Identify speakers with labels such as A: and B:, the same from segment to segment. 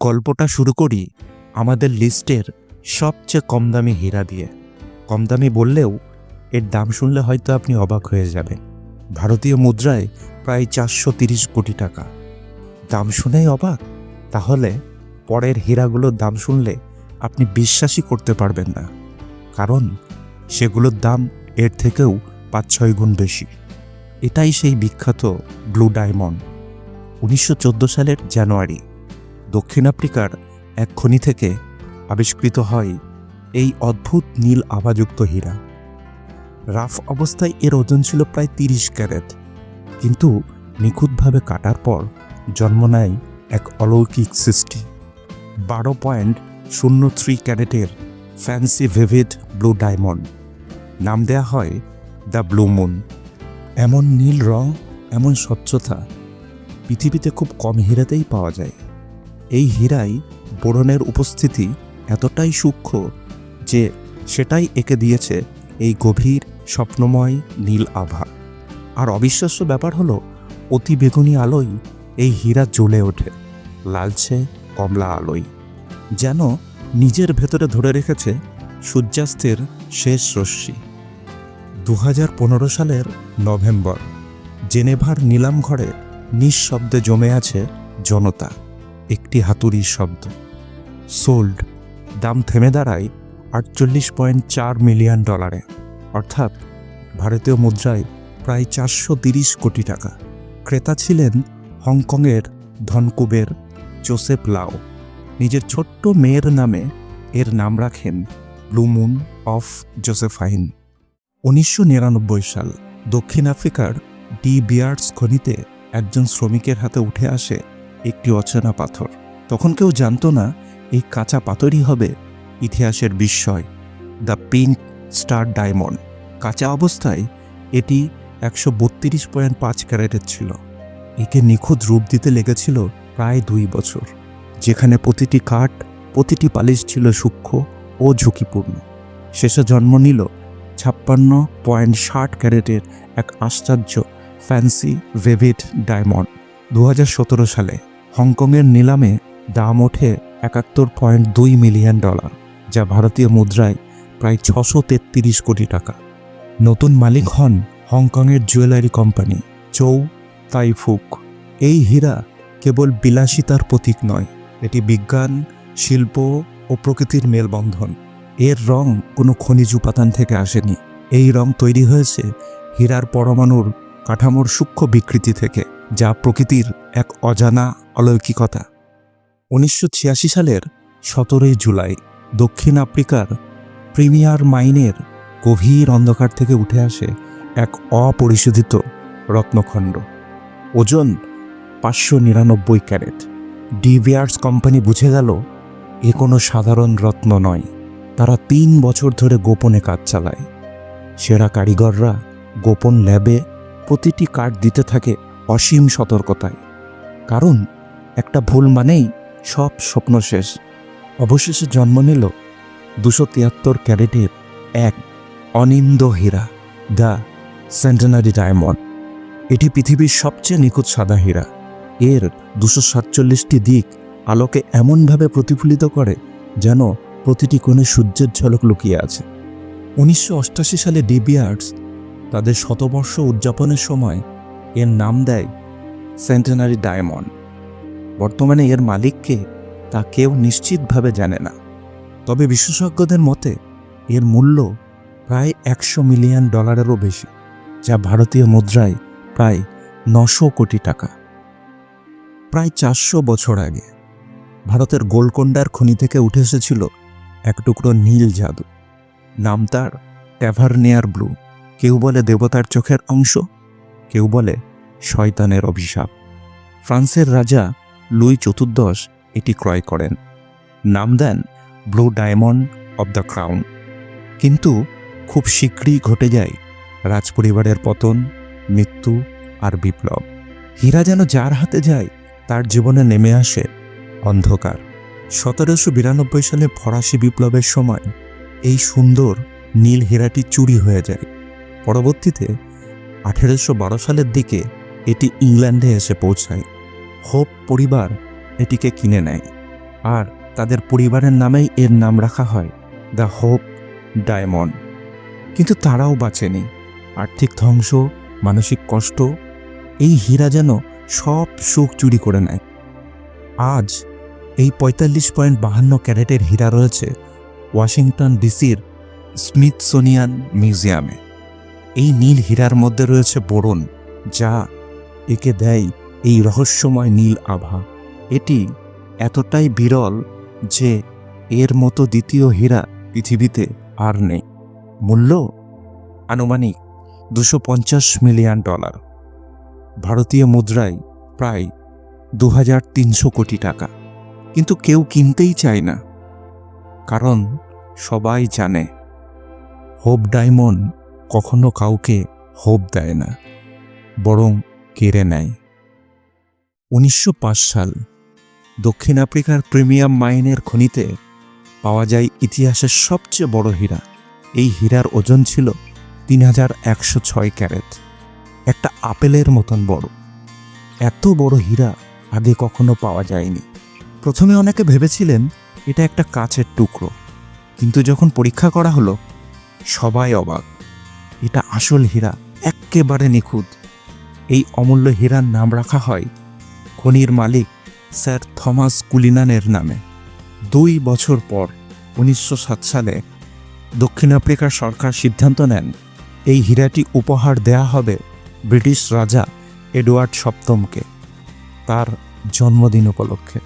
A: গল্পটা শুরু করি আমাদের লিস্টের সবচেয়ে কম দামি হীরা দিয়ে। কম দামি বললেও এর দাম শুনলে হয়তো আপনি অবাক হয়ে যাবেন। ভারতীয় মুদ্রায় প্রায় চারশো তিরিশ কোটি টাকা। দাম শুনেই অবাক? তাহলে পরের হীরাগুলোর দাম শুনলে আপনি বিশ্বাসই করতে পারবেন না। কারণ সেগুলোর দাম এর থেকেও পাঁচ ছয় গুণ বেশি। এটাই সেই বিখ্যাত ব্লু ডায়মন্ড। উনিশশো চোদ্দ সালের জানুয়ারি। দক্ষিণ আফ্রিকার এক খনি থেকে আবিষ্কৃত হয় এই অদ্ভুত নীল আভাযুক্ত হীরা। রাফ অবস্থায় এর ওজন ছিল প্রায় তিরিশ ক্যারেট। কিন্তু নিখুঁতভাবে কাটার পর জন্ম নেয় এক অলৌকিক সৃষ্টি। বারো পয়েন্ট শূন্য থ্রি ক্যারেটের ফ্যান্সি ভিভিড ব্লু ডায়মন্ড। নাম দেয়া হয় দ্য ব্লু মুন। এমন নীল রং, এমন স্বচ্ছতা পৃথিবীতে খুব কম হীরাতেই পাওয়া যায়। এই হীরাই বোরনের উপস্থিতি এতটাই সূক্ষ্ম যে সেটাই একে দিয়েছে এই গভীর, স্বপ্নময় নীল আভা। আর অবিশ্বাস্য ব্যাপার হলো, অতি বেগুনি আলোয় এই হীরা জ্বলে ওঠে লালচে কমলা আলোয় যেন নিজের ভেতরে ধরে রেখেছে সূর্যাস্তের শেষ রশ্মি। দু হাজার পনেরো সালের নভেম্বর, জেনেভার নিলাম ঘরে নিঃশব্দে জমে আছে জনতা। একটি হাতুড়ির শব্দ। সোল্ড। দাম থেমে দাঁড়ায় আটচল্লিশ পয়েন্ট চার মিলিয়ন ডলারে। অর্থাৎ ভারতীয় মুদ্রায় প্রায় চারশো তিরিশ কোটি টাকা। ক্রেতা ছিলেন হংকংয়ের ধনকুবের জোসেফ লাও। নিজের ছোট্ট মেয়ের নামে এর নাম রাখেন ব্লুমুন অফ জোসেফাইন। উনিশশো নিরানব্বই সাল দক্ষিণ আফ্রিকার ডি বিয়ার্স খনিতে একজন শ্রমিকের হাতে উঠে আসে একটি অচেনা পাথর। তখন কেউ জানতো না এই কাঁচা পাথরই হবে ইতিহাসের বিস্ময়। The pink star diamond. কাঁচা অবস্থায় এটি একশো বত্রিশ পয়েন্ট পাঁচ ক্যারেটের ছিল। একে নিখুঁত রূপ দিতে লেগেছিল প্রায় দুই বছর, যেখানে প্রতিটি কাঠ প্রতিটি পালিশ ছিল সূক্ষ্ম ও ঝুঁকিপূর্ণ। শেষে জন্ম নিল ছাপ্পান্ন পয়েন্ট ষাট ক্যারেটের এক আশ্চর্য, ফ্যান্সি, ভেভিড ডায়মন্ড। দু হাজার সতেরো সালে হংকংয়ের নিলামে দাম ওঠে একাত্তর পয়েন্ট দুই মিলিয়ন ডলার, যা ভারতীয় মুদ্রায় প্রায় ছশো তেত্রিশ কোটি টাকা। নতুন মালিক হন হংকংয়ের জুয়েলারি কোম্পানি চৌ তাইফুক। এই হীরা কেবল বিলাসিতার প্রতীক নয়, এটি বিজ্ঞান, শিল্প ও প্রকৃতির মেলবন্ধন। এর রং কোনো খনিজ উপাদান থেকে আসেনি। এই রং তৈরি হয়েছে হীরার পরমাণুর কাঠামোর সূক্ষ্ম বিকৃতি থেকে, যা প্রকৃতির এক অজানা অলৌকিকতা। উনিশশো ছিয়াশি সালের সতেরোই জুলাই দক্ষিণ আফ্রিকার প্রিমিয়ার মাইনের গভীর অন্ধকার থেকে উঠে আসে এক অপরিশোধিত রত্নখণ্ড। ওজন পাঁচশো নিরানব্বই ক্যারেট। ডিভিয়ার্স কোম্পানি বুঝে গেল, এ কোনো সাধারণ রত্ন নয়। তারা তিন বছর ধরে গোপনে কাজ চালায়। সেরা কারিগররা গোপন ল্যাবে প্রতিটি কাঠ দিতে থাকে অসীম সতর্কতায়। কারণ একটা ভুল মানেই সব স্বপ্ন শেষ। অবশেষে জন্ম নিল দুশো তিয়াত্তর ক্যারেটের এক অনিন্দ হীরা, দ্য সেন্টেনারি ডায়মন্ড। এটি পৃথিবীর সবচেয়ে নিখুঁত সাদা হীরা। এর দুশো সাতচল্লিশটি দিক আলোকে এমনভাবে প্রতিফলিত করে যেন প্রতিটি কোণে সূর্যের ঝলক লুকিয়ে আছে। উনিশশো সালে ডিবিয়ার্স তাদের শতবর্ষ উদযাপনের সময় এর নাম দেয় সেন্টেনারি ডায়মন্ড। বর্তমানে এর মালিককে তা কেউ নিশ্চিতভাবে জানে না। তবে বিশেষজ্ঞদের মতে, এর মূল্য প্রায় একশো মিলিয়ন ডলারেরও বেশি, যা ভারতীয় মুদ্রায় প্রায় নশো কোটি টাকা। প্রায় চারশো বছর আগে, ভারতের গোলকোন্ডার খনি থেকে উঠে এসেছিল এক টুকরো নীল জাদু। নাম তার ট্যাভারনিয়ার ব্লু। কেউ বলে দেবতার চোখের অংশ, কেউ বলে শয়তানের অভিশাপ। ফ্রান্সের রাজা লুই চতুর্দশ এটি ক্রয় করেন। নাম দেন blue diamond of the crown. কিন্তু খুব শীঘ্রই ঘটে যায় রাজপরিবারের পতন, মৃত্যু আর বিপ্লব। হীরা যেন যার হাতে যায়, তার জীবনে নেমে আসে অন্ধকার। সতেরোশো বিরানব্বই সালে ফরাসি বিপ্লবের সময় এই সুন্দর নীল হীরাটি চুরি হয়ে যায়। পরবর্তীতে আঠেরোশো বারো সালের দিকে এটি ইংল্যান্ডে এসে পৌঁছায়। হোপ পরিবার এটিকে কিনে নেয়। আর তাদের পরিবারের নামেই এর নাম রাখা হয় দ্য হোপ ডায়মন্ড। কিন্তু তারাও বাঁচেনি। আর্থিক ধ্বংস, মানসিক কষ্ট, এই হীরা যেন সব সুখ চুরি করে নেয়। আজ এই পঁয়তাল্লিশ পয়েন্ট বাহান্ন ক্যারেটের হীরা রয়েছে ওয়াশিংটন ডিসির স্মিথসোনিয়ান মিউজিয়ামে। এই নীল হীরার মধ্যে রয়েছে বোরন, যা একে দেয় এই রহস্যময় নীল আভা। এটি এতটাই বিরল যে এর মতো দ্বিতীয় হীরা পৃথিবীতে আর নেই। মূল্য? আনুমানিক দুশো পঞ্চাশ মিলিয়ন ডলার। ভারতীয় মুদ্রায় প্রায় দু হাজার তিনশো কোটি টাকা। কিন্তু কেউ কিনতেই চায় না। কারণ সবাই জানে, হোপ ডায়মন্ড কখনো কাউকে হোপ দেয় না, বরং কেড়ে নেয়। উনিশশো পাঁচ সাল, দক্ষিণ আফ্রিকার প্রিমিয়াম মাইনের খনিতে পাওয়া যায় ইতিহাসের সবচেয়ে বড় হীরা। এই হীরার ওজন ছিল তিন হাজার একশো ছয় ক্যারেট। একটা আপেলের মতন বড়। এত বড় হীরা আগে কখনো পাওয়া যায়নি। প্রথমে অনেকে ভেবেছিলেন এটা একটা কাচের টুকরো। কিন্তু যখন পরীক্ষা করা হলো, সবাই অবাক। এটা আসল হীরা, এক্কেবারে নিখুঁত। এই অমূল্য হীরার নাম রাখা হয় খনির মালিক স্যার থমাস কুলিনানের নামে। দুই বছর পর উনিশশো সাত সালে দক্ষিণ আফ্রিকার সরকার সিদ্ধান্ত নেন, এই হীরাটি উপহার দেয়া হবে ব্রিটিশ রাজা এডওয়ার্ড সপ্তমকে, তার জন্মদিন উপলক্ষে।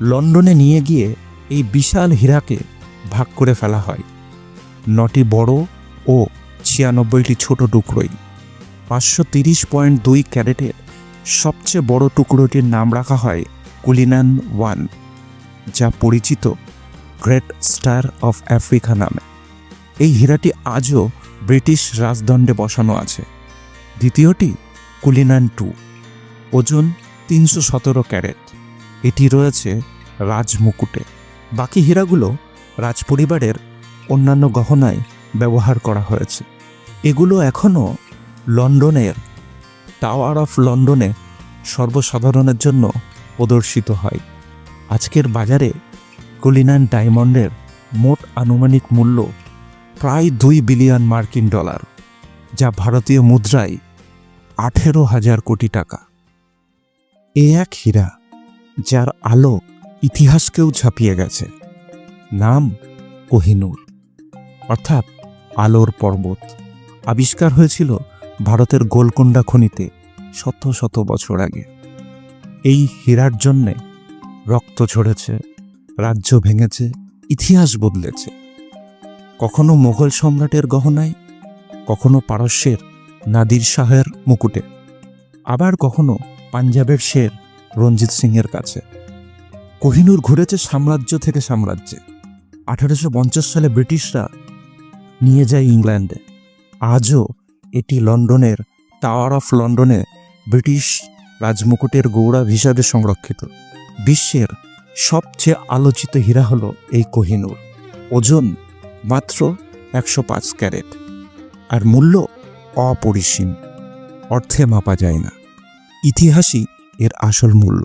A: লন্ডনে নিয়ে গিয়ে এই বিশাল হীরাকে ভাগ করে ফেলা হয়। নটি বড় ও ছিয়ানব্বইটি ছোট টুকরোই। পাঁচশো তিরিশ পয়েন্ট দুই ক্যারেটের সবচেয়ে বড় টুকরোটির নাম রাখা হয় কুলিনান ওয়ান, যা পরিচিত গ্রেট স্টার অফ আফ্রিকা নামে। এই হীরাটি আজও ব্রিটিশ রাজদণ্ডে বসানো আছে। দ্বিতীয়টি কুলিনান টু, ওজন তিনশো সতেরো ক্যারেট। এটি রয়েছে রাজমুকুটে। বাকি হীরাগুলো রাজপরিবারের অন্যান্য গহনায় ব্যবহার করা হয়েছে। এগুলো এখনও লন্ডনের টাওয়ার অফ লন্ডনে সর্বসাধারণের জন্য প্রদর্শিত হয়। আজকের বাজারে কুলিনান ডায়মন্ডের মোট আনুমানিক মূল্য প্রায় দুই বিলিয়ন মার্কিন ডলার, যা ভারতীয় মুদ্রায় আঠেরো হাজার কোটি টাকা। এ এক হীরা, যার আলো ইতিহাসকেও ছাপিয়ে গেছে, নাম কোহিনূর। অর্থাৎ আলোর পর্বত। আবিষ্কার হয়েছিল ভারতের গোলকোন্ডা খনিতে শত শত বছর আগে। এই হীরার জন্যে রক্ত ঝরেছে, রাজ্য ভেঙেছে, ইতিহাস বদলেছে। কখনো মোগল সম্রাটের গহনায়, কখনো পারস্যের নাদির শাহের মুকুটে। আবার কখনো পাঞ্জাবের শের রঞ্জিত সিংয়ের কাছে। কোহিনূর ঘুরেছে সাম্রাজ্য থেকে সাম্রাজ্যে। আঠারোশো পঞ্চাশ সালে ব্রিটিশরা নিয়ে যায় ইংল্যান্ডে। আজও এটি লন্ডনের টাওয়ার অফ লন্ডনে ব্রিটিশ রাজমুকুটের গৌরব হিসাবে সংরক্ষিত। বিশ্বের সবচেয়ে আলোচিত হীরা হলো এই কোহিনুর। ওজন মাত্র একশো পাঁচ ক্যারেট আর মূল্য অপরিসীম। অর্থে মাপা যায় না। ইতিহাসই এর আসল মূল্য।